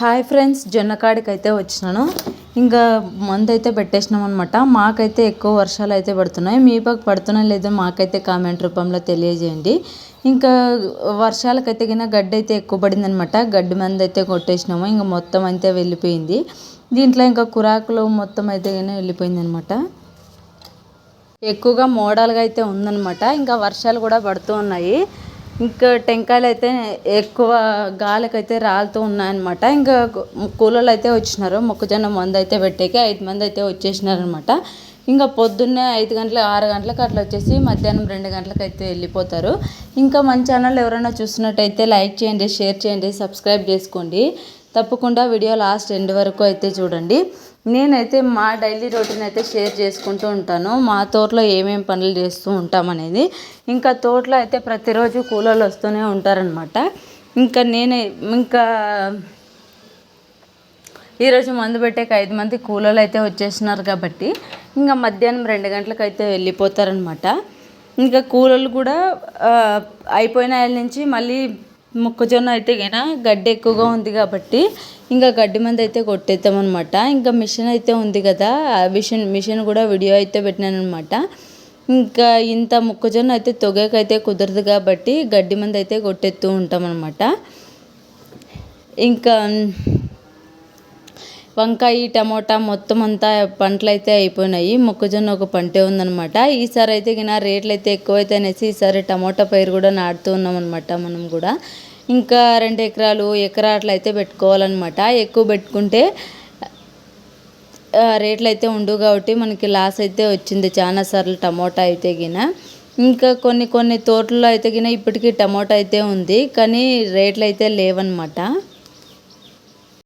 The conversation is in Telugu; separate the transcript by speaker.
Speaker 1: హాయ్ ఫ్రెండ్స్ జొన్నకాడికి అయితే వచ్చినాను. ఇంకా మందు అయితే పెట్టేసినాం అనమాట మాకైతే ఎక్కువ వర్షాలు అయితే పడుతున్నాయి. మీ పక్క పడుతున్నా లేదో మాకైతే కామెంట్ రూపంలో తెలియజేయండి. ఇంకా వర్షాలకైతే కింద గడ్డి అయితే ఎక్కువ పడింది అనమాట గడ్డి మంది అయితే కొట్టేసినాము. ఇంకా మొత్తం అయితే వెళ్ళిపోయింది. దీంట్లో ఇంకా కురాకులు మొత్తం అయితే కానీ వెళ్ళిపోయింది అనమాట ఎక్కువగా మోడల్గా అయితే ఉందన్నమాట. ఇంకా వర్షాలు కూడా పడుతూ ఉన్నాయి. ఇంకా టెంకాయలు అయితే ఎక్కువ గాలికైతే రాలుతూ ఉన్నాయన్నమాట. ఇంకా కూలర్లు అయితే వచ్చినారు. మొక్కజొన్న మందు అయితే పెట్టేకి ఐదు మంది అయితే వచ్చేసినారనమాట ఇంకా పొద్దున్నే ఐదు గంటల ఆరు గంటలకు అట్లా వచ్చేసి మధ్యాహ్నం రెండు గంటలకు అయితే వెళ్ళిపోతారు. ఇంకా మన ఛానల్ ఎవరైనా చూసినట్టయితే లైక్ చేయండి షేర్ చేయండి సబ్స్క్రైబ్ చేసుకోండి. తప్పకుండా వీడియో లాస్ట్ ఎండ్ వరకు అయితే చూడండి. నేనైతే మా డైలీ రొటీన్ అయితే షేర్ చేసుకుంటూ ఉంటాను. మా తోటలో ఏమేమి పనులు చేస్తూ ఉంటామనేది ఇంకా తోటలో అయితే ప్రతిరోజు కూలోళ్ళు వస్తూనే ఉంటారనమాట ఇంకా నేనే ఇంకా ఈరోజు మందు పెట్టేకి ఐదు మంది కూలోళ్ళు అయితే వచ్చేసినారు కాబట్టి ఇంకా మధ్యాహ్నం రెండు గంటలకు అయితే వెళ్ళిపోతారనమాట ఇంకా కూలోళ్ళు కూడా అయిపోయిన నుంచి మళ్ళీ మొక్కజొన్న అయితే గిన గడ్డి ఎక్కువగా ఉంది కాబట్టి ఇంకా గడ్డి మంది అయితే కొట్టేద్దామన్నమాట ఇంకా మిషన్ అయితే ఉంది కదా ఆ మిషన్ మిషన్ కూడా వీడియో అయితే పెట్టినాను అనమాట ఇంకా ఇంత మొక్కజొన్న అయితే తొగకైతే కుదరదు కాబట్టి గడ్డి మంది అయితే కొట్టేస్తూ ఉంటాం అనమాట ఇంకా వంకాయ టమోటా మొత్తం అంతా పంటలు అయితే అయిపోయినాయి. మొక్కజొన్న ఒక పంటే ఉందనమాట ఈసారి అయితే గిన రేట్లు అయితే ఎక్కువైతే అనేసి ఈసారి టమోటా పైరు కూడా నాటుతూ ఉన్నాం అనమాట మనం కూడా. ఇంకా రెండు ఎకరాలు ఎకరా అట్లా అయితే పెట్టుకోవాలన్నమాట. ఎక్కువ పెట్టుకుంటే రేట్లు అయితే ఉండవు కాబట్టి మనకి లాస్ అయితే వచ్చింది చాలా సార్లు టమోటా అయితే గిన. ఇంకా కొన్ని కొన్ని తోటల్లో అయితే గిన ఇప్పటికీ టమోటా అయితే ఉంది. కానీ రేట్లు అయితే లేవన్నమాట.